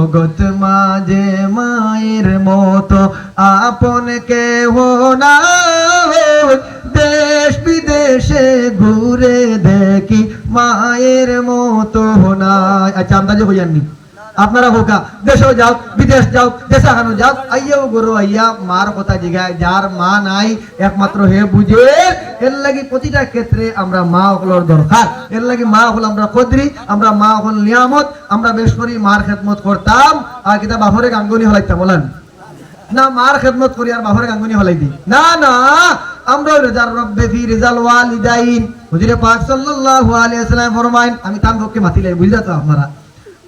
জগৎ মাঝে মায়ের মতো, আপন কেহ না দেশ বিদেশে ঘুরে দেখি মায়ের মতো না আচ্ছা আন্দাজে হইয়াননি আপনারা হোকা, দেশেও যাও, বিদেশ যাও, দেশা খানো যাও। আইয়াও গরু, আইয়া মার কথা জিগায়, যার মা নাই, একমাত্র হে বুঝে। এর লাগি প্রতিটা ক্ষেত্রে আমরা মা হলোর দরকার। এর লাগি মা হল আমরা কদরি, আমরা মা হল নিয়ামত, আমরা বেশ করি মার খেদমত করতাম, আর কিতা বাপরে গাঙ্গুনি হলাইতাম বলেন? না, মার খেদমত করি আর বাপরে গাঙ্গুনি হলাই দিই না না আমরা রেজাল রব্বে রেজাল ওয়ালিদাইন। হুজুরে পাক সাল্লাল্লাহু আলাইহি ওয়াসাল্লাম ফরমাইন, আমি তান পক্ষে মাতিলাই বুঝলা তো আপনারা?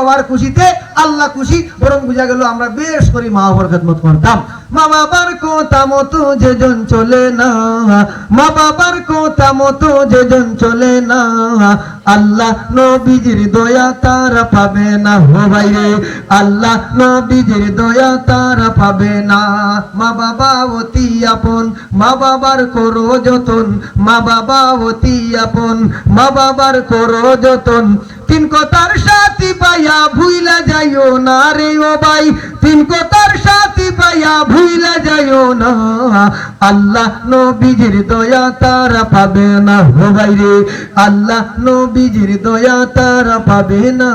বাবার খুশিতে আল্লাহ খুশি, বরং বুঝা গেল আমরা বেশ করি মা বাবার খেদমত করতাম। মা বাবার কথা মতো যেজন চলে না, মা বাবার কথা মতো যেজন চলে না, আল্লাহ নবীজির দয়া তারা পাবে না হো ভাই রে, আল্লাহ নবীজির দয়া তারা পাবে না। মা বাবা অতি আপন, মা বাবার করো যতন, মা বাবা অতি আপন, মা বাবার করো যতন। তিন কথার সাথী যাইও না রে ও ভাই। তিন কথার সাথী পাইয়া ভুইলা যাইও না। আল্লাহ নবীজির দয়া তারা পাবে না। হো ভাই রে, আল্লাহ নবীজির দয়া তারা পাবে না।